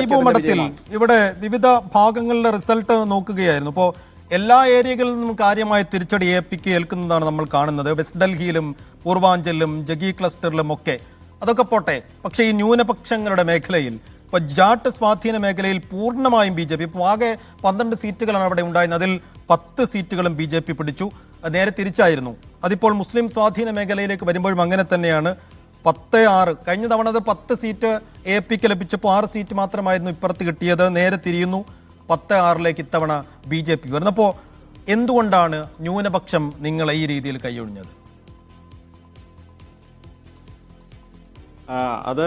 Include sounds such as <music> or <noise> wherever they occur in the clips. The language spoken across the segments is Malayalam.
ഷൈബു മഠത്തിൽ ഇവിടെ വിവിധ ഭാഗങ്ങളുടെ റിസൾട്ട് നോക്കുകയായിരുന്നു. ഇപ്പോൾ എല്ലാ ഏരിയകളിൽ നിന്നും കാര്യമായ തിരിച്ചടി എ പിക്ക് ഏൽക്കുന്നതാണ് നമ്മൾ കാണുന്നത്. വെസ്റ്റ് ഡൽഹിയിലും പൂർവാഞ്ചലിലും ജഗി ക്ലസ്റ്ററിലും ഒക്കെ. അതൊക്കെ പോട്ടെ. പക്ഷേ ഈ ന്യൂനപക്ഷങ്ങളുടെ മേഖലയിൽ ഇപ്പോൾ ജാട്ട് സ്വാധീന മേഖലയിൽ പൂർണമായും ബി ജെ പി. ഇപ്പോൾ ആകെ പന്ത്രണ്ട് സീറ്റുകളാണ് അവിടെ ഉണ്ടായിരുന്നത്. അതിൽ പത്ത് സീറ്റുകളും ബി ജെ പി പിടിച്ചു. നേരെ തിരിച്ചായിരുന്നു. അതിപ്പോൾ മുസ്ലിം സ്വാധീന മേഖലയിലേക്ക് വരുമ്പോഴും അങ്ങനെ തന്നെയാണ്. പത്ത് ആറ്. കഴിഞ്ഞ തവണ അത് പത്ത് സീറ്റ് എ പിക്ക് ലഭിച്ചപ്പോൾ ആറ് സീറ്റ് മാത്രമായിരുന്നു ഇപ്പുറത്ത് കിട്ടിയത്. നേരെ തിരിയുന്നു. പത്ത് ആറിലേക്ക് ഇത്തവണ ബി ജെ പി വരുന്നപ്പോൾ എന്തുകൊണ്ടാണ് ന്യൂനപക്ഷം നിങ്ങളെ ഈ രീതിയിൽ കൈയൊഴിഞ്ഞത്? അത്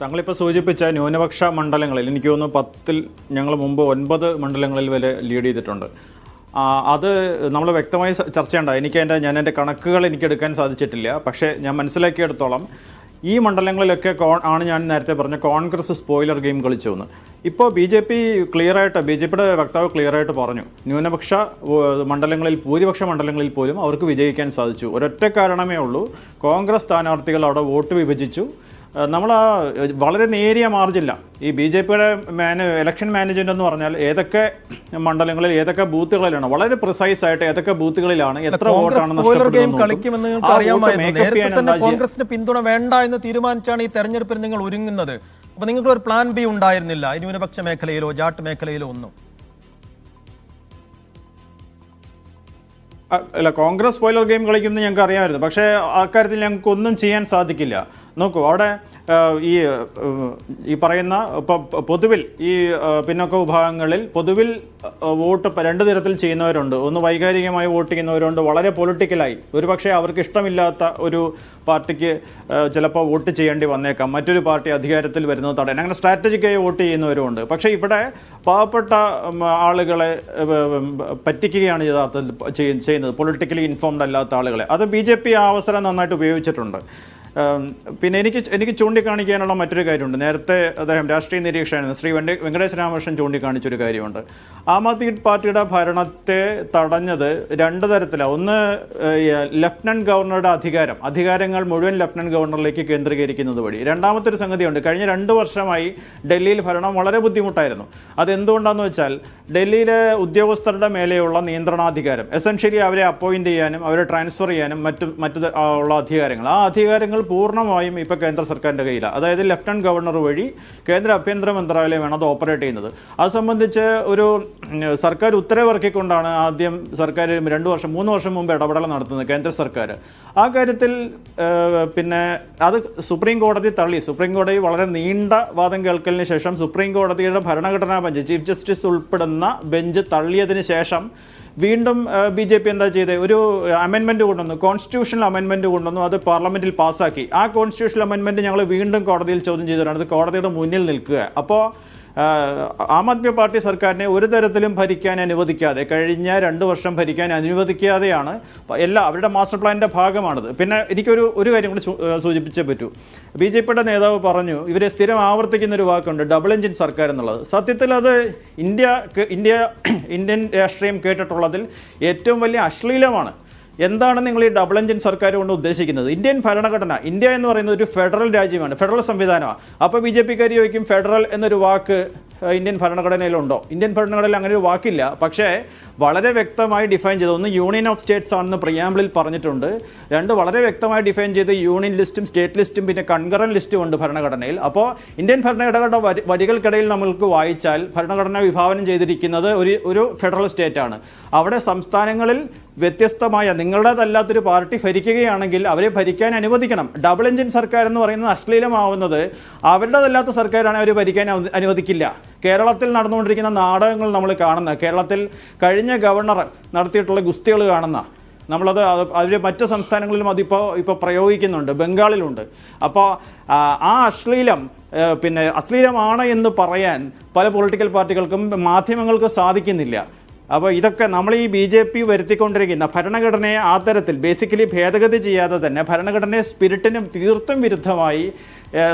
താങ്കളിപ്പോൾ സൂചിപ്പിച്ച ന്യൂനപക്ഷ മണ്ഡലങ്ങളിൽ എനിക്ക് തോന്നുന്നു പത്തിൽ ഞങ്ങൾ മുമ്പ് ഒൻപത് മണ്ഡലങ്ങളിൽ വരെ ലീഡ് ചെയ്തിട്ടുണ്ട്. അത് നമ്മൾ വ്യക്തമായി ചർച്ച ചെയ്യേണ്ട എനിക്ക് എന്റെ ഞാൻ എന്റെ കണക്കുകൾ എനിക്ക് എടുക്കാൻ സാധിച്ചിട്ടില്ല. പക്ഷേ ഞാൻ മനസ്സിലാക്കിയെടുത്തോളം ഈ മണ്ഡലങ്ങളിലൊക്കെ കോ- ആണ് ഞാൻ നേരത്തെ പറഞ്ഞ കോൺഗ്രസ് സ്പോയിലർ ഗെയിം കളിച്ചു എന്ന് ഇപ്പോൾ ബി ജെ പി ക്ലിയറായിട്ട് ബി ജെ പിയുടെ വക്താവ് ക്ലിയറായിട്ട് പറഞ്ഞു. ന്യൂനപക്ഷ മണ്ഡലങ്ങളിൽ ഭൂരിപക്ഷ മണ്ഡലങ്ങളിൽ പോലും അവർക്ക് വിജയിക്കാൻ സാധിച്ചു. ഒരൊറ്റ കാരണമേ ഉള്ളൂ. കോൺഗ്രസ് സ്ഥാനാർത്ഥികൾ അവിടെ വോട്ട് വിഭജിച്ചു. നമ്മൾ ആ വളരെ നേരിയ മാർജില്ല ഈ ബി ജെ പിയുടെ മാന ഇലക്ഷൻ മാനേജ്മെന്റ് എന്ന് പറഞ്ഞാൽ ഏതൊക്കെ മണ്ഡലങ്ങളിൽ ഏതൊക്കെ ബൂത്തുകളിലാണ് വളരെ പ്രിസൈസ് ആയിട്ട് ഏതൊക്കെ ബൂത്തുകളിലാണ് എത്ര വോട്ടാണ് കോൺഗ്രസിന് പിന്തുണ വേണ്ട എന്ന് തീരുമാനിച്ചാണ് ഈ തെരഞ്ഞെടുപ്പിൽ നിങ്ങൾ ഒരുങ്ങുന്നത്. അപ്പൊ നിങ്ങൾക്ക് ഒരു പ്ലാൻ ബി ഉണ്ടായിരുന്നില്ല ന്യൂനപക്ഷ മേഖലയിലോ ജാട്ട് മേഖലയിലോ ഒന്നും. അല്ല കോൺഗ്രസ് സ്പോയിലർ ഗെയിം കളിക്കുന്നത് ഞങ്ങൾക്ക് അറിയാമായിരുന്നു പക്ഷേ അക്കാര്യത്തിൽ ഞങ്ങൾക്ക് ഒന്നും ചെയ്യാൻ സാധിക്കില്ല. നോക്കൂ അവിടെ ഈ ഈ പറയുന്ന പൊതുവിൽ ഈ പിന്നോക്ക വിഭാഗങ്ങളിൽ പൊതുവിൽ വോട്ട് രണ്ടു തരത്തിൽ ചെയ്യുന്നവരുണ്ട്. ഒന്ന് വൈകാരികമായി വോട്ട് ചെയ്യുന്നവരുണ്ട്. വളരെ പൊളിറ്റിക്കലായി. ഒരുപക്ഷെ അവർക്ക് ഇഷ്ടമില്ലാത്ത ഒരു പാർട്ടിക്ക് ചിലപ്പോൾ വോട്ട് ചെയ്യേണ്ടി വന്നേക്കാം. മറ്റൊരു പാർട്ടി അധികാരത്തിൽ വരുന്നത് തടയാൻ. അങ്ങനെ സ്ട്രാറ്റജിക്കായി വോട്ട് ചെയ്യുന്നവരുമുണ്ട്. പക്ഷേ ഇവിടെ പാവപ്പെട്ട ആളുകളെ പറ്റിക്കുകയാണ് യഥാർത്ഥത്തിൽ ചെയ്യുന്നത്. പൊളിറ്റിക്കലി ഇൻഫോംഡ് അല്ലാത്ത ആളുകളെ. അത് ബി ജെ പി ആ അവസരം നന്നായിട്ട് ഉപയോഗിച്ചിട്ടുണ്ട്. പിന്നെ എനിക്ക് എനിക്ക് ചൂണ്ടിക്കാണിക്കാനുള്ള മറ്റൊരു കാര്യമുണ്ട്. നേരത്തെ അദ്ദേഹം രാഷ്ട്രീയ നിരീക്ഷകനായിരുന്നു. ശ്രീ വെങ്കി വെങ്കടേശ് രാമകൃഷ്ണൻ ചൂണ്ടിക്കാണിച്ചൊരു കാര്യമുണ്ട്. ആം ആദ്മി പാർട്ടിയുടെ ഭരണത്തെ തടഞ്ഞത് രണ്ട് തരത്തിലാണ് ഒന്ന് ലഫ്റ്റനന്റ് ഗവർണറുടെ അധികാരം അധികാരങ്ങൾ മുഴുവൻ ലഫ്റ്റനന്റ് ഗവർണറിലേക്ക് കേന്ദ്രീകരിക്കുന്നത് വഴി. രണ്ടാമത്തെ ഒരു സംഗതിയുണ്ട്. കഴിഞ്ഞ രണ്ട് വർഷമായി ഡൽഹിയിൽ ഭരണം വളരെ ബുദ്ധിമുട്ടായിരുന്നു. അതെന്തുകൊണ്ടാന്ന് വെച്ചാൽ ഡൽഹിയിലെ ഉദ്യോഗസ്ഥരുടെ മേലെയുള്ള നിയന്ത്രണാധികാരം എസെൻഷ്യലി അവരെ അപ്പോയിന്റ് ചെയ്യാനും അവരെ ട്രാൻസ്ഫർ ചെയ്യാനും മറ്റു മറ്റു ഉള്ള അധികാരങ്ങൾ. ആ അധികാരങ്ങൾ പൂർണമായും ഇപ്പോൾ കേന്ദ്ര സർക്കാരിന്റെ കയ്യിലാണ് അതായത് ലഫ്റ്റനന്റ് ഗവർണർ വഴി കേന്ദ്ര ആഭ്യന്തര മന്ത്രാലയമാണ് അത് ഓപ്പറേറ്റ് ചെയ്യുന്നത്. അത് സംബന്ധിച്ച് ഒരു സർക്കാർ ഉത്തരവിറക്കിക്കൊണ്ടാണ് ആദ്യം സർക്കാർ രണ്ട് വർഷം മൂന്ന് വർഷം മുമ്പ് ഇടപെടൽ നടത്തുന്നത് കേന്ദ്ര സർക്കാർ. ആ കാര്യത്തിൽ പിന്നെ അത് സുപ്രീം കോടതി തള്ളി. സുപ്രീം കോടതി വളരെ നീണ്ട വാദം കേൾക്കലിന് ശേഷം സുപ്രീം കോടതിയുടെ ഭരണഘടനാ ബെഞ്ച് ചീഫ് ജസ്റ്റിസ് ഉൾപ്പെടുന്ന ബെഞ്ച് തള്ളിയതിന് ശേഷം വീണ്ടും ബി ജെ പി എന്താ ചെയ്തത് ഒരു അമെൻമെന്റ് കൊണ്ടുവന്നു. കോൺസ്റ്റിറ്റ്യൂഷണൽ അമെൻമെന്റ് കൊണ്ടുവന്നു. അത് പാർലമെന്റിൽ പാസ്സാക്കി ആ കോൺസ്റ്റിറ്റ്യൂഷണൽ അമെൻമെന്റ് ഞങ്ങൾ വീണ്ടും കോടതിയിൽ ചോദ്യം ചെയ്തിട്ടുണ്ട് അത് കോടതിയുടെ മുന്നിൽ നിൽക്കുക. അപ്പോൾ ആം ആദ്മി പാർട്ടി സർക്കാരിനെ ഒരു തരത്തിലും ഭരിക്കാൻ അനുവദിക്കാതെ കഴിഞ്ഞ രണ്ട് വർഷം ഭരിക്കാൻ അനുവദിക്കാതെയാണ് എല്ലാ അവരുടെ മാസ്റ്റർ പ്ലാനിന്റെ ഭാഗമാണത്. പിന്നെ എനിക്കൊരു ഒരു കാര്യം കൂടി സൂചിപ്പിച്ചേ പറ്റൂ. ബി ജെ പിയുടെ നേതാവ് പറഞ്ഞു ഇവരെ സ്ഥിരം ആവർത്തിക്കുന്ന ഒരു വാക്കുണ്ട് ഡബിൾ എഞ്ചിൻ സർക്കാർ എന്നുള്ളത്. സത്യത്തിൽ അത് ഇന്ത്യ ഇന്ത്യ ഇന്ത്യൻ രാഷ്ട്രീയം കേട്ടിട്ടുള്ളതിൽ ഏറ്റവും വലിയ അശ്ലീലമാണ്. എന്താണ് നിങ്ങൾ ഈ ഡബിൾ എഞ്ചിൻ സർക്കാർ കൊണ്ട് ഉദ്ദേശിക്കുന്നത്? ഇന്ത്യൻ ഭരണഘടന ഇന്ത്യ എന്ന് പറയുന്നത് ഒരു ഫെഡറൽ രാജ്യമാണ് ഫെഡറൽ സംവിധാനമാണ്. അപ്പോൾ ബി ജെ പിക്കാർ ചോദിക്കും ഫെഡറൽ എന്നൊരു വാക്ക് ഇന്ത്യൻ ഭരണഘടനയിലുണ്ടോ? ഇന്ത്യൻ ഭരണഘടനയിൽ അങ്ങനെ ഒരു വാക്കില്ല. പക്ഷേ വളരെ വ്യക്തമായി ഡിഫൈൻ ചെയ്ത്. ഒന്ന് യൂണിയൻ ഓഫ് സ്റ്റേറ്റ്സ് ആണെന്ന് പ്രിയാമ്പിളിൽ പറഞ്ഞിട്ടുണ്ട്. രണ്ട് വളരെ വ്യക്തമായി ഡിഫൈൻ ചെയ്ത് യൂണിയൻ ലിസ്റ്റും സ്റ്റേറ്റ് ലിസ്റ്റും പിന്നെ കൺകറൻ ലിസ്റ്റും ഉണ്ട് ഭരണഘടനയിൽ. അപ്പോൾ ഇന്ത്യൻ ഭരണഘടനയുടെ വരി- വരികൾക്കിടയിൽ നമ്മൾക്ക് വായിച്ചാൽ ഭരണഘടന വിഭാവനം ചെയ്തിരിക്കുന്നത് ഒരു ഒരു ഫെഡറൽ സ്റ്റേറ്റ് ആണ്. അവിടെ സംസ്ഥാനങ്ങളിൽ വ്യത്യസ്തമായ നിങ്ങളുടേതല്ലാത്തൊരു പാർട്ടി ഭരിക്കുകയാണെങ്കിൽ അവരെ ഭരിക്കാൻ അനുവദിക്കണം. ഡബിൾ എഞ്ചിൻ സർക്കാർ എന്ന് പറയുന്നത് അശ്ലീലമാവുന്നത് അവരുടേതല്ലാത്ത സർക്കാരാണ് അവർ ഭരിക്കാൻ അനുവദിക്കില്ല. കേരളത്തിൽ നടന്നുകൊണ്ടിരിക്കുന്ന നാടകങ്ങൾ നമ്മൾ കാണുന്ന കേരളത്തിൽ കഴിഞ്ഞ ഗവർണർ നടത്തിയിട്ടുള്ള ഗുസ്തികൾ കാണുന്ന നമ്മളത് അവർ മറ്റ് സംസ്ഥാനങ്ങളിലും അതിപ്പോൾ ഇപ്പോൾ പ്രയോഗിക്കുന്നുണ്ട് ബംഗാളിലുണ്ട്. അപ്പോൾ ആ അശ്ലീലം പിന്നെ അശ്ലീലമാണ് എന്ന് പറയാൻ പല പൊളിറ്റിക്കൽ പാർട്ടികൾക്കും മാധ്യമങ്ങൾക്ക് സാധിക്കുന്നില്ല. അപ്പോൾ ഇതൊക്കെ നമ്മൾ ഈ ബി ജെ പി വരുത്തിക്കൊണ്ടിരിക്കുന്ന ഭരണഘടനയെ ആ തരത്തിൽ ബേസിക്കലി ഭേദഗതി ചെയ്യാതെ തന്നെ ഭരണഘടനയെ സ്പിരിറ്റിനും തീർത്തും വിരുദ്ധമായി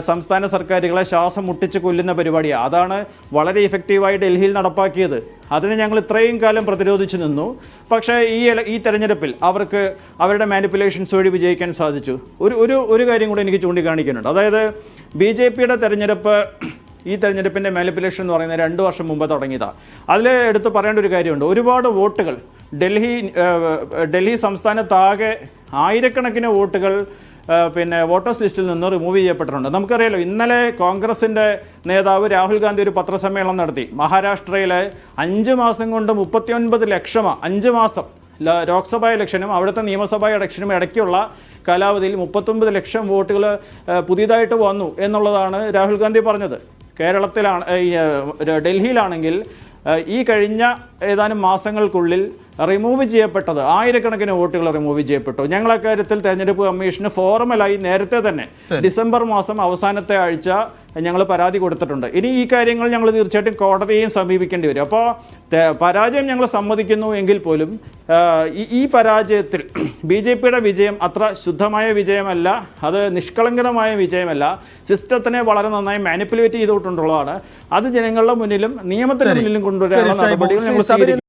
സംസ്ഥാന സർക്കാരുകളെ ശ്വാസം മുട്ടിച്ച് കൊല്ലുന്ന പരിപാടിയാണ് അതാണ് വളരെ ഇഫക്റ്റീവായി ഡൽഹിയിൽ നടപ്പാക്കിയത്. അതിന് ഞങ്ങൾ ഇത്രയും കാലം പ്രതിരോധിച്ചു നിന്നു. പക്ഷേ ഈ ഈ തെരഞ്ഞെടുപ്പിൽ അവർക്ക് അവരുടെ മാനിപ്പുലേഷൻസ് വഴി വിജയിക്കാൻ സാധിച്ചു. ഒരു ഒരു ഒരു കാര്യം കൂടി എനിക്ക് ചൂണ്ടിക്കാണിക്കുന്നുണ്ട്. അതായത് ബി ജെ പിയുടെ തെരഞ്ഞെടുപ്പ് ഈ തെരഞ്ഞെടുപ്പിന്റെ മാനിപ്പുലേഷൻ എന്ന് പറയുന്നത് രണ്ട് വർഷം മുമ്പ് തുടങ്ങിയതാണ് അതിൽ എടുത്ത് പറയേണ്ട ഒരു കാര്യമുണ്ട്. ഒരുപാട് വോട്ടുകൾ ഡൽഹി ഡൽഹി സംസ്ഥാനത്താകെ ആയിരക്കണക്കിന് വോട്ടുകൾ പിന്നെ വോട്ടേഴ്സ് ലിസ്റ്റിൽ നിന്ന് റിമൂവ് ചെയ്യപ്പെട്ടിട്ടുണ്ട്. നമുക്കറിയാലോ ഇന്നലെ കോൺഗ്രസിന്റെ നേതാവ് രാഹുൽ ഗാന്ധി ഒരു പത്രസമ്മേളനം നടത്തി. മഹാരാഷ്ട്രയിലെ അഞ്ച് മാസം കൊണ്ട് മുപ്പത്തിയൊൻപത് ലക്ഷം അഞ്ച് മാസം ലോക്സഭാ ഇലക്ഷനും അവിടുത്തെ നിയമസഭാ ഇലക്ഷനും ഇടയ്ക്കുള്ള കാലാവധിയിൽ മുപ്പത്തൊമ്പത് ലക്ഷം വോട്ടുകൾ പുതിയതായിട്ട് വന്നു എന്നുള്ളതാണ് രാഹുൽ ഗാന്ധി പറഞ്ഞത്. കേരളത്തിലാണ് ഡൽഹിയിലാണെങ്കിൽ ഈ കഴിഞ്ഞ ഏതാനും മാസങ്ങൾക്കുള്ളിൽ റിമൂവ് ചെയ്യപ്പെട്ടത്. ആയിരക്കണക്കിന് വോട്ടുകൾ റിമൂവ് ചെയ്യപ്പെട്ടു. ഞങ്ങൾ കാര്യത്തിൽ തെരഞ്ഞെടുപ്പ് കമ്മീഷന് ഫോർമലായി നേരത്തെ തന്നെ ഡിസംബർ മാസം അവസാനത്തെ ആഴ്ച ഞങ്ങൾ പരാതി കൊടുത്തിട്ടുണ്ട്. ഇനി ഈ കാര്യങ്ങൾ ഞങ്ങൾ തീർച്ചയായിട്ടും കോടതിയെയും സമീപിക്കേണ്ടി വരും. അപ്പോൾ പരാജയം ഞങ്ങൾ സമ്മതിക്കുന്നു എങ്കിൽ പോലും ഈ- പരാജയത്തിൽ <clears throat> ബി ജെ പിയുടെ വിജയം അത്ര ശുദ്ധമായ വിജയമല്ല അത് നിഷ്കളങ്കരമായ വിജയമല്ല. സിസ്റ്റത്തിനെ വളരെ നന്നായി മാനിപ്പുലേറ്റ് ചെയ്തുകൊണ്ടുള്ളതാണ്. അത് ജനങ്ങളുടെ മുന്നിലും നിയമത്തിന് മുന്നിലും കൊണ്ടുവരാനുള്ള. നടപടികൾ ഞങ്ങൾ